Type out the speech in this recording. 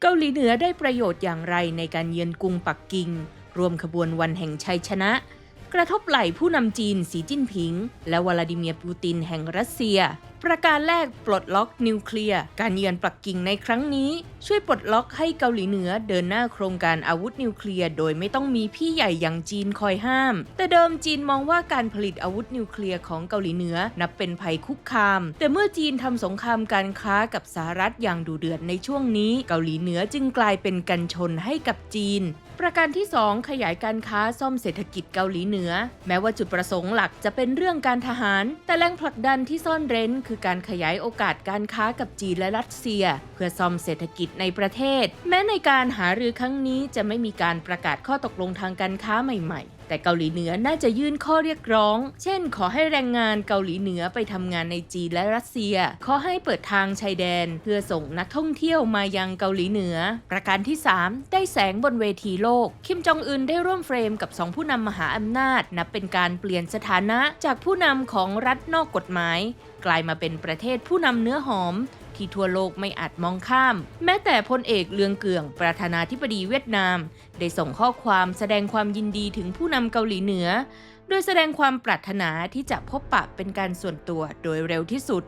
เกาหลีเหนือได้ประโยชน์อย่างไรในการเยือนกรุงปักกิ่ง รวมขบวนวันแห่งชัยชนะ กระทบไหลผู้นำจีนสีจิ้นผิง และวลาดิเมียร์ปูตินแห่งรัสเซีย ประการแรกปลดล็อกนิวเคลียร์ การเยือนปักกิ่งในครั้งนี้ ช่วยปลดล็อกให้เกาหลีเหนือเดินหน้าโครงการอาวุธนิวเคลียร์โดยไม่ต้องมีพี่ใหญ่อย่างจีนคอยห้าม แต่เดิมจีนมองว่าการผลิตอาวุธนิวเคลียร์ของเกาหลีเหนือนับเป็นภัยคุกคาม แต่เมื่อจีนทำสงครามการค้ากับสหรัฐอย่างดุเดือดในช่วงนี้ เกาหลีเหนือจึงกลายเป็นกันชนให้กับจีนประการที่ 2 ขยายการค้าซ่อมเศรษฐกิจเกาหลีเหนือ แม้ว่าจุดประสงค์หลักจะเป็นเรื่องการทหาร แต่แรงผลักดันที่ซ่อนเร้นคือการขยายโอกาสการค้ากับจีนและรัสเซีย เพื่อซ่อมเศรษฐกิจในประเทศ แม้ในการหารือครั้งนี้จะไม่มีการประกาศข้อตกลงทางการค้าใหม่ ๆแต่เกาหลีเหนือน่าจะยื่นข้อเรียกร้อง เช่น ขอให้แรงงานเกาหลีเหนือไปทำงานในจีนและรัสเซีย ขอให้เปิดทางชายแดน เพื่อส่งนักท่องเที่ยวมายังเกาหลีเหนือ ประการที่ 3 ได้แสงบนเวทีโลก คิมจองอึนได้ร่วมเฟรมกับสองผู้นำมหาอำนาจ นับเป็นการเปลี่ยนสถานะจากผู้นำของรัฐนอกกฎหมาย กลายมาเป็นประเทศผู้นำเนื้อหอม ที่ทั่วโลกไม่อาจมองข้าม แม้แต่พลเอกเลืองเกือง ประธานาธิบดีเวียดนาม ได้ส่งข้อความแสดงความยินดีถึงผู้นำเกาหลีเหนือ โดยแสดงความปรารถนาที่จะพบปะเป็นการส่วนตัวโดยเร็วที่สุด